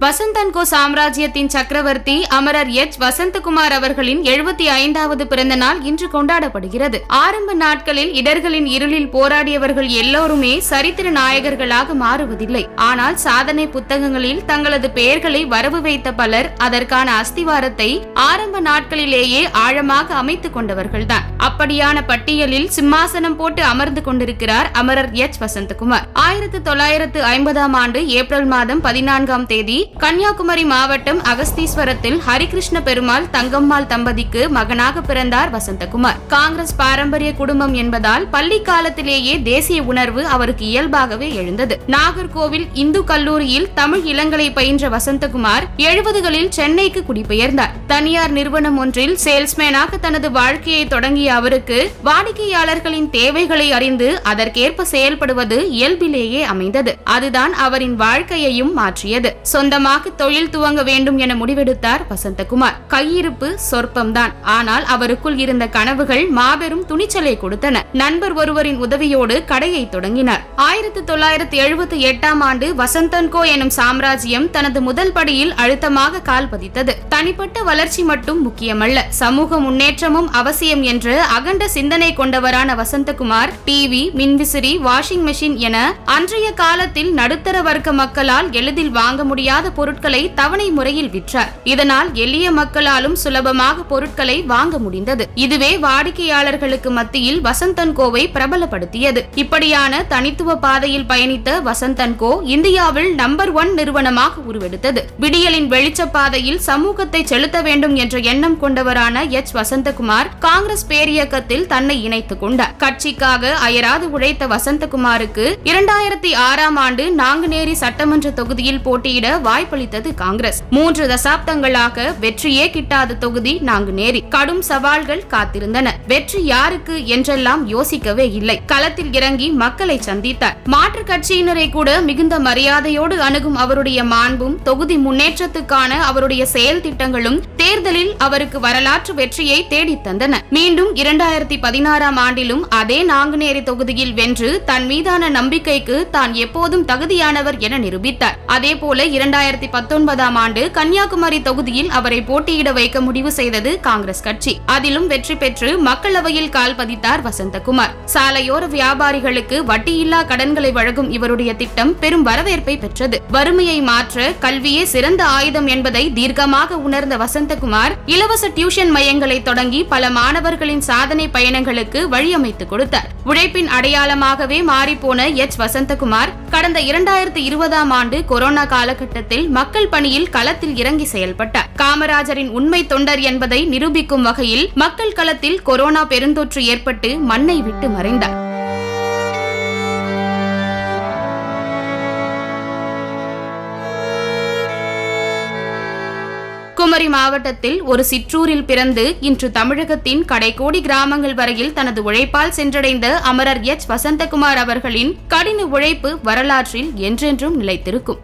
வசந்தன்கோ சாம்ராஜ்யத்தின் சக்கரவர்த்தி அமரர் எச். வசந்தகுமார் அவர்களின் எழுபத்தி ஐந்தாவது பிறந்த நாள் இன்று கொண்டாடப்படுகிறது. ஆரம்ப நாட்களில் இடர்களின் இருளில் போராடியவர்கள் எல்லோருமே சரித்திர நாயகர்களாக மாறுவதில்லை. ஆனால் சாதனை புத்தகங்களில் தங்களது பெயர்களை வரவு வைத்த பலர் அதற்கான அஸ்திவாரத்தை ஆரம்ப நாட்களிலேயே ஆழமாக அமைத்துக் கொண்டவர்கள்தான். அப்படியான பட்டியலில் சிம்மாசனம் போட்டு அமர்ந்து கொண்டிருக்கிறார் அமரர் எச். வசந்தகுமார். ஆயிரத்து தொள்ளாயிரத்து ஐம்பதாம் ஆண்டு ஏப்ரல் மாதம் பதினான்காம் தேதி கன்னியாகுமரி மாவட்டம் அகஸ்தீஸ்வரத்தில் ஹரிகிருஷ்ண பெருமாள் தங்கம்மாள் தம்பதிக்கு மகனாக பிறந்தார் வசந்தகுமார். காங்கிரஸ் பாரம்பரிய குடும்பம் என்பதால் பள்ளி காலத்திலேயே தேசிய உணர்வு அவருக்கு இயல்பாகவே எழுந்தது. நாகர்கோவில் இந்து கல்லூரியில் தமிழ் இளங்கலை பயின்ற வசந்தகுமார் எழுபதுகளில் சென்னைக்கு குடிபெயர்ந்தார். தனியார் நிறுவனம் ஒன்றில் சேல்ஸ்மேனாக தனது வாழ்க்கையை தொடங்கிய அவருக்கு வாடிக்கையாளர்களின் தேவைகளை அறிந்து அதற்கேற்ப செயல்படுவது இயல்பிலேயே அமைந்தது. அதுதான் அவரின் வாழ்க்கையையும் மாற்றியது. சொந்த சொந்தமாக தொழில் துவங்க வேண்டும் என முடிவெடுத்தார் வசந்தகுமார். கையிருப்பு சொற்பம்தான். ஆனால் அவருக்குள் இருந்த கனவுகள் மாபெரும் துணிச்சலை கொடுத்தன. நண்பர் ஒருவரின் உதவியோடு கடையை தொடங்கினார். ஆயிரத்தி தொள்ளாயிரத்தி எழுபத்தி எட்டாம் ஆண்டு வசந்தன்கோ எனும் சாம்ராஜ்யம் தனது முதல் படியில் அழுத்தமாக கால் பதித்தது. தனிப்பட்ட வளர்ச்சி மட்டும் முக்கியமல்ல. சமூக முன்னேற்றமும் அவசியம் என்று அகண்ட சிந்தனை கொண்டவரான வசந்தகுமார் டிவி மின்விசிறி வாஷிங் மெஷின் என அன்றைய காலத்தில் நடுத்தர வர்க்க மக்களால் எளிதில் வாங்க முடியாத பொருட்களை தவணை முறையில் விற்றார் இதனால் எளிய மக்களாலும் சுலபமாக பொருட்களை வாங்க முடிந்தது. இதுவே வாடிக்கையாளர்களுக்கு மத்தியில் வசந்தன் கோவை பிரபலப்படுத்தியது. இப்படியான தனித்துவ பாதையில் பயணித்த வசந்தன் கோ இந்தியாவில் நம்பர் ஒன் நிறுவனமாக உருவெடுத்தது. விடியலின் வெளிச்சப்பாதையில் சமூகத்தை செலுத்த வேண்டும் என்ற எண்ணம் கொண்டவரான எச். வசந்தகுமார் காங்கிரஸ் பேரியக்கத்தில் தன்னை இணைத்துக் கொண்டார். கட்சிக்காக அயராது உழைத்த வசந்தகுமாருக்கு இரண்டாயிரத்தி ஆறாம் ஆண்டு நாங்குநேரி சட்டமன்ற தொகுதியில் போட்டியிட வாய்ப்பளித்தது காங்கிரஸ். மூன்று தசாப்தங்களாக வெற்றியே கிட்டாத தொகுதி நாங்குநேரி கடும் சவால்கள் காத்திருந்தன. வெற்றி யாருக்கு என்றெல்லாம் யோசிக்கவே இல்லை. களத்தில் இறங்கி மக்களை சந்தித்தார். மாற்றுக் கட்சியினரை கூட மிகுந்த மரியாதையோடு அணுகும் அவருடைய மாண்பும் தொகுதி முன்னேற்றத்துக்கான அவருடைய செயல் திட்டங்களும் தேர்தலில் அவருக்கு வரலாற்று வெற்றியை தேடித்தந்தன மீண்டும் இரண்டாயிரத்தி பதினாறாம் ஆண்டிலும் அதே நாங்குநேரி தொகுதியில் வென்று தன் மீதான நம்பிக்கைக்கு தான் எப்போதும் தகுதியானவர் என நிரூபித்தார். அதேபோல இரண்டாயிரத்தி இரண்டாயிரத்தி பத்தொன்பதாம் ஆண்டு கன்னியாகுமரி தொகுதியில் அவரை போட்டியிட வைக்க முடிவு செய்தது காங்கிரஸ் கட்சி. அதிலும் வெற்றி பெற்று மக்களவையில் கால் பதித்தார் வசந்தகுமார். சாலையோர வியாபாரிகளுக்கு வட்டியில்லா கடன்களை வழங்கும் இவருடைய திட்டம் பெரும் வரவேற்பை பெற்றது. வறுமையை மாற்ற கல்வியே சிறந்த ஆயுதம் என்பதை தீர்க்கமாக உணர்ந்த வசந்தகுமார் இலவச டியூஷன் மையங்களை தொடங்கி பல மாணவர்களின் சாதனை பயணங்களுக்கு வழியமைத்துக் கொடுத்தார். உழைப்பின் அடையாளமாகவே மாறிப்போன எச். வசந்தகுமார் கடந்த இரண்டாயிரத்தி இருபதாம் ஆண்டு கொரோனா காலகட்டத்தில் மக்கள் பணியில் களத்தில் இறங்கி செயல்பட்டார். காமராஜரின் உண்மை தொண்டர் என்பதை நிரூபிக்கும் வகையில் மக்கள் களத்தில் கொரோனா பெருந்தொற்று ஏற்பட்டு மண்ணை விட்டு மறைந்தார். குமரி மாவட்டத்தில் ஒரு சிற்றூரில் பிறந்து இன்று தமிழகத்தின் கடைக்கோடி கிராமங்கள் வரையில் தனது உழைப்பால் சென்றடைந்த அமரர் எச். வசந்தகுமார் அவர்களின் கடின உழைப்பு வரலாற்றில் என்றென்றும் நிலைத்திருக்கும்.